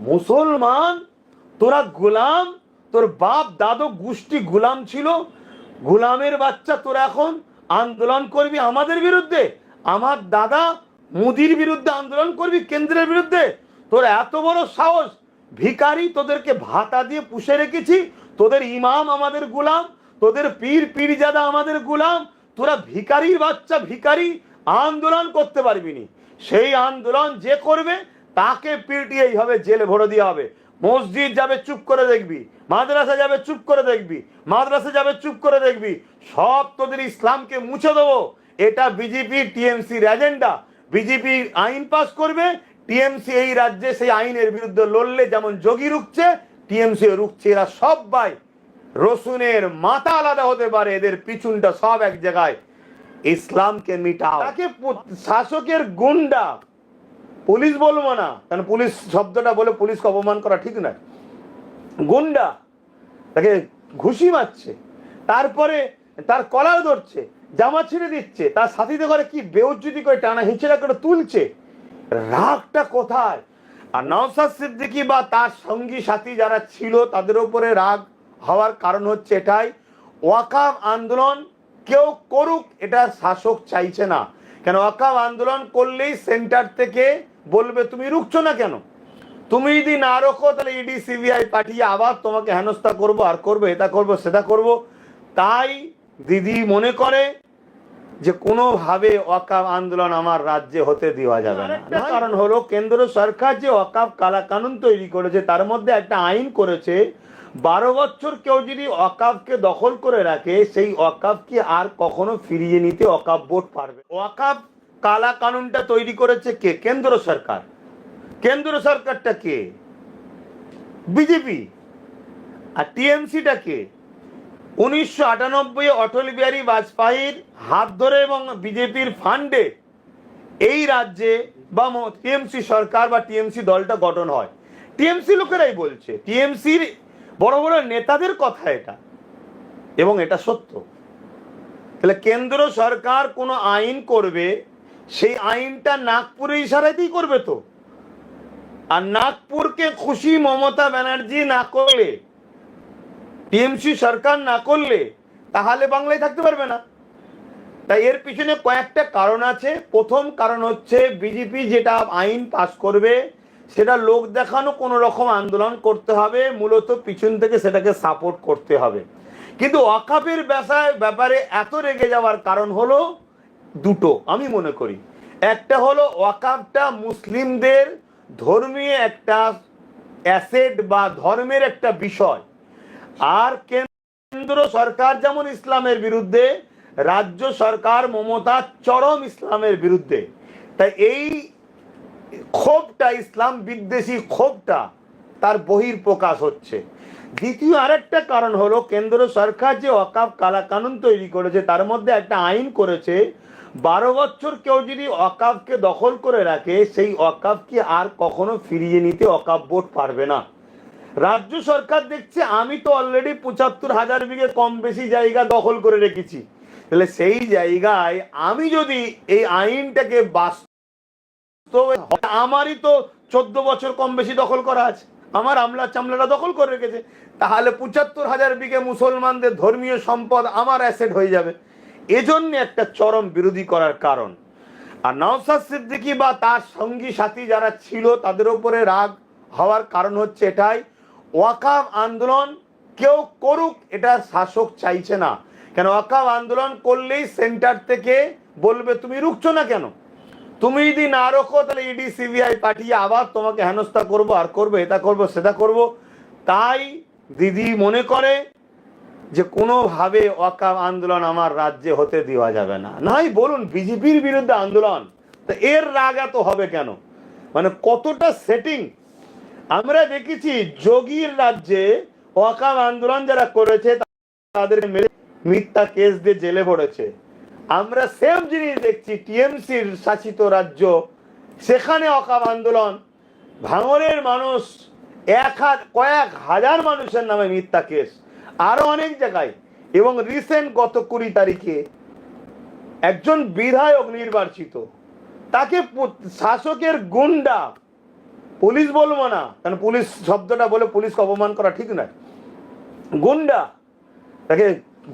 মুসলমান, তোরা গোলাম, তোর বাপ, দাদু, গোষ্ঠী গোলাম ছিল। গোলামের বাচ্চা তোরা এখন আন্দোলন করবি আমাদের বিরুদ্ধে। আমার দাদা মোদির বিরুদ্ধে আন্দোলন করবি কেন্দ্রের বিরুদ্ধে। তোর এত বড় সাহস, ভিখারি, তোদেরকে ভাতা দিয়ে পুষে রেখেছি। তোদের ইমাম আমাদের গোলাম, তোদের পীর, পীরজাদা আমাদের গোলাম। তোরা ভিখারির বাচ্চা, ভিখারি, আন্দোলন করতে পারবি নি। সেই আন্দোলন যে করবে তাকে পিটিয়ে এইভাবে জেলে ভরে দেওয়া হবে। মসজিদ যাবে, চুপ করে দেখবি। মাদ্রাসা যাবে, চুপ করে দেখবি। মাদ্রাসা যাবে, চুপ করে দেখবি। সব তোদের ইসলামকে মুছে দেবো। এটা বিজেপি, টিএমসির এজেন্ডা বিজেপি আইন পাস করবে, টিএমসি এই রাজ্যে সেই আইনের বিরুদ্ধে লড়লে যেমন যোগী রুখছে টিএমসি রুখছে। এরা সবাই রসুনের মাথা আলাদা হতে পারে, এদের পিছনটা সব এক জায়গায়। ইসলামকে মিটাও। তাকে শাসকের গুন্ডা। পুলিশ বলব না, কারণ পুলিশ শব্দটা বলে পুলিশকে অপমান করা ঠিক নয়। গুন্ডা তাকে ঘুষি মারছে, তারপরে তার কলার ধরছে, জামা ছিঁড়ে দিচ্ছে, তার সাথীদের করে কি বেউজ্জুতি করে টানা হিঁচড়া করে তুলছে, রাগটা কোথায়? আর নওসাদ সিদ্দিকী বা তার সঙ্গী সাথী যারা ছিল, তাদের উপরে রাগ হওয়ার কারণ হচ্ছে এটাই ওয়াকাম আন্দোলন কেউ করুক, এটা শাসক চাইছে না। কেন ওয়াকাম আন্দোলন করলেই সেন্টার থেকে বলবে তুমি রুখছো না কেন? তুমি যদি না রোখো তাহলে ইডি সিবিআই পাঠিয়ে আবার তোমাকে হেনস্থা করব আর করব এটা করব সেটা করব। তাই দিদি মনে করে যে কোনোভাবে ওয়াকাব আন্দোলন আমার রাজ্যে হতে দেওয়া যাবে না। কারণ হলো কেন্দ্র সরকার যে ওয়াকাব কালা কানুন তৈরি করেছে তার মধ্যে একটা আইন করেছে বারো বছর কেউ যদি ওয়াকাবকে দখল করে রাখে সেই ওয়াকাবকে আর কখনো ফিরিয়ে নিতে ওয়াকাব বোর্ড পারবে? ওয়াকাব কালা কানুনটা তৈরি করেছে কে? কেন্দ্র সরকার। কেন্দ্র সরকারটা কে? বিজেপি। আর টিএমসিটা কে? উনিশশো আটানব্বই অটল বিহারী বাজপেয়ীর হাত ধরে এবং বিজেপির ফান্ডে এই রাজ্যে বা টিএমসি সরকার বা টিএমসি দলটা গঠন হয়। টিএমসি লোকেরাই বলছে, টিএমসির বড় বড় নেতাদের কথা এটা। এবং এটা সত্য। তাহলে কেন্দ্র সরকার কোনো আইন করবে সেই আইনটা নাগপুরের ইশারাতেই করবে তো। আর নাগপুরকে খুশি মমতা ব্যানার্জি না করলে, টিএমসি সরকার না করলে, তাহলে বাংলায় থাকতে পারবে না। তাই এর পিছনে কয়েকটা কারণ আছে। প্রথম কারণ হচ্ছে বিজেপি যেটা আইন পাস করবে, সেটা লোক দেখানো কোনো রকম আন্দোলন করতে হবে, মূলত পিছন থেকে সেটাকে সাপোর্ট করতে হবে। কিন্তু ওয়াকাফের ব্যাপারে এত রেগে যাওয়ার কারণ হলো দুটো, আমি মনে করি। একটা হলো ওয়াকাফটা মুসলিমদের ধর্মীয় একটা অ্যাসেট বা ধর্মের একটা বিষয়। আর কেন্দ্র সরকার যেমন ইসলামের বিরুদ্ধে, রাজ্য সরকার মমতা চরম ইসলামের বিরুদ্ধে। তাই এই ক্ষোভটা, ইসলাম বিদ্বেষী ক্ষোভটা তার বহির প্রকাশ হচ্ছে। দ্বিতীয় আরেকটা কারণ হলো কেন্দ্র সরকার যে অকাপ কালা কানুন তৈরি করেছে, তার মধ্যে একটা আইন করেছে, বারো বছর কেউ যদি অকাপকে দখল করে রাখে, সেই অকাপকে আর কখনো ফিরিয়ে নিতে অকাপ বোর্ড পারবে না। রাজ্য সরকার দেখছে আমি তো অলরেডি পঁচাত্তর হাজার বিঘে কম বেশি জায়গা দখল করে রেখেছি। তাহলে সেই জায়গায় আমি যদি এই আইনটাকে বাস্তবে আমারই তো চোদ্দ বছর কম বেশি দখল করা আছে। আমার আমলা চামলারা দখল করে রেখেছে। তাহলে পঁচাত্তর হাজার বিঘে মুসলমানদের ধর্মীয় সম্পদ আমার অ্যাসেট হয়ে যাবে। এজন্য একটা চরম বিরোধী করার কারণ। আর নওসাদ সিদ্দিকী বা তার সঙ্গী সাথী যারা ছিল, তাদের উপরে রাগ হওয়ার কারণ হচ্ছে এটাই। ওয়াকাব আন্দোলন কেউ করুক, এটা শাসক চাইছে না। কেন ওয়াকাব আন্দোলন করলেই সেন্টার থেকে বলবে, তুমি রুখছো না কেন? তুমি যদি না রোখো তাহলে ইডি সিবিআই পাঠিয়ে আবার তোমাকে হেনস্থা করব, আর করব, এটা করব, সেটা করব। তাই দিদি মনে করে যে কোনোভাবে ওয়াকাব আন্দোলন আমার রাজ্যে হতে দেওয়া যাবে না। নাই, বলুন, বিজেপির বিরুদ্ধে আন্দোলন, তো এর রাগ এত হবে কেন? মানে কতটা সেটিং আমরা দেখেছি যোগীর রাজ্যে ওয়াকাব আন্দোলন যারা করেছে, তাদের মেরে মিথ্যা কেস দিয়ে জেলে পড়েছে আমরা সেম জিনিস দেখছি, টিএমসির শাসিত রাজ্য, সেখানে অকাব আন্দোলন ভাঙরের মানুষ এক হাত, কয়েক হাজার মানুষের নামে মিথ্যা কেস, আরও অনেক জায়গায়। এবং রিসেন্ট গত কুড়ি তারিখে একজন বিধায়ক নির্বাচিত, তাকে শাসকের গুন্ডা, পুলিশ বলব না, কারণ পুলিশ শব্দটা বলে পুলিশকে অপমান করা ঠিক নয়। গুন্ডা, তাকে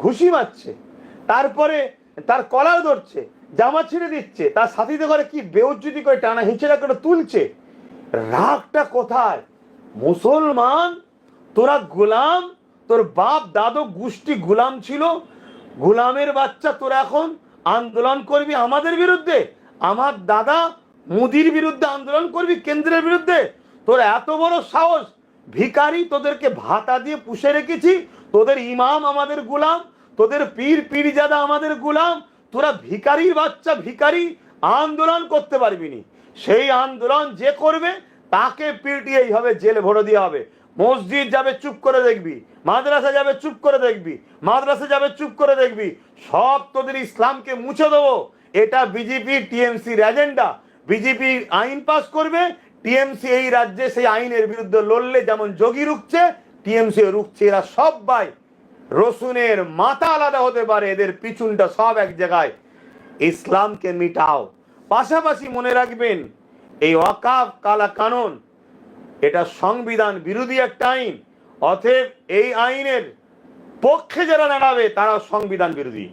ঘুষি মারছে। তারপরে তার কলার ধরছে, জামা ছিঁড়ে দিচ্ছে, তার সাথীতে করে কি বেউজ্জুতি করে টানা হিঁচড়া করে তুলছে? রাগটা কোথায়? মুসলমান, তোরা গোলাম, তোর বাপ দাদু গোষ্ঠী গোলাম ছিল, গোলামের বাচ্চা তোরা এখন আন্দোলন করবি আমাদের বিরুদ্ধে? আমার দাদা মোদির বিরুদ্ধে আন্দোলন করবি কেন্দ্রের বিরুদ্ধে? তোর এত বড় সাহস, ভিখারি, তোদেরকে ভাতা দিয়ে পুষে রেখেছি, তোদের ইমাম আমাদের গোলাম তোদের পীর পীরজাদা আমাদের গোলাম, তোরা ভিখারির বাচ্চা ভিখারি আন্দোলন করতে পারবি নি। সেই আন্দোলন যে করবে, তাকে পিটিয়ে হবে, জেলে ভরে দেওয়া হবে। মসজিদ যাবে, চুপ করে দেখবি। মাদ্রাসা যাবে, চুপ করে দেখবি। মাদ্রাসা যাবে, চুপ করে দেখবি। সব তোদের ইসলামকে মুছে দেবো। এটা বিজেপি, টিএমসির এজেন্ডা বিজেপি আইন পাস করবে, টিএমসি এই রাজ্যে সেই আইনের বিরুদ্ধে লড়লে যেমন যোগী রুখছে টিএমসি রুখছে। এরা সবাই রসুনের মাথা আলাদা হতে পারে, এদের পিছুনটা সব এক জায়গায়। ইসলামকে মিটাও। পাশাপাশি মনে রাখবেন, এই অকাব কালা কানুন, এটা সংবিধান বিরোধী একটা আইন, অতএব এই আইনের পক্ষে যারা দাঁড়াবে, তারা সংবিধান বিরোধী।